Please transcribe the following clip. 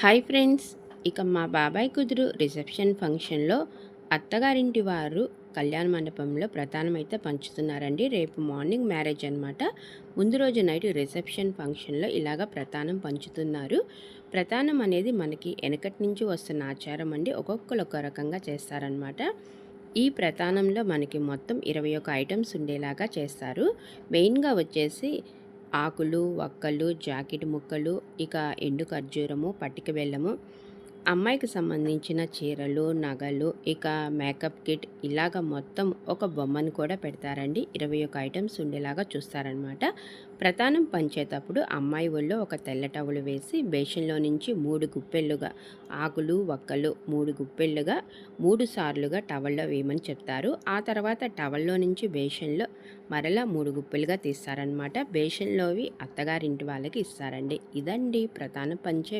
Hi friends ఇక మా బాబాయ్ కుదురు రిసెప్షన్ ఫంక్షన్లో అత్తగారింటి వారు కళ్యాణ మండపంలో ప్రధానమైతే పంచుతున్నారండి. రేపు మార్నింగ్ మ్యారేజ్ అనమాట ముందు రోజు నైట్ రిసెప్షన్ ఫంక్షన్లో ఇలాగ ప్రధానం పంచుతున్నారు. ప్రధానం అనేది మనకి వెనకటి నుంచి వస్తున్న ఆచారం అండి. ఒక్కొక్కరు ఒక రకంగా చేస్తారనమాట ఈ ప్రధానంలో మనకి మొత్తం ఇరవై ఒక ఐటమ్స్ ఉండేలాగా చేస్తారు. మెయిన్గా వచ్చేసి ఆకులు వక్కలు జాకెట్ ముక్కలు ఇక ఎండు ఖర్జూరము పట్టిక బెల్లము అమ్మాయికి సంబంధించిన చీరలు నగలు ఇక మేకప్ కిట్ ఇలాగ మొత్తం ఒక బొమ్మను కూడా పెడతారండి. ఇరవై ఒక ఐటమ్స్ ఉండేలాగా చూస్తారనమాట ప్రధానం పంచేటప్పుడు అమ్మాయి ఒళ్ళో ఒక తెల్ల టవులు వేసి బేషన్లో నుంచి మూడు గుప్పెళ్ళుగా ఆకులు వక్కలు మూడు గుప్పెళ్ళుగా మూడు సార్లుగా టవల్లో వేయమని చెప్తారు. ఆ తర్వాత టవల్లో నుంచి బేషన్లో మరలా మూడు గుప్పెలుగా తీస్తారనమాట బేషన్లోవి అత్తగారింటి వాళ్ళకి ఇస్తారండి. ఇదండి ప్రధాన పంచే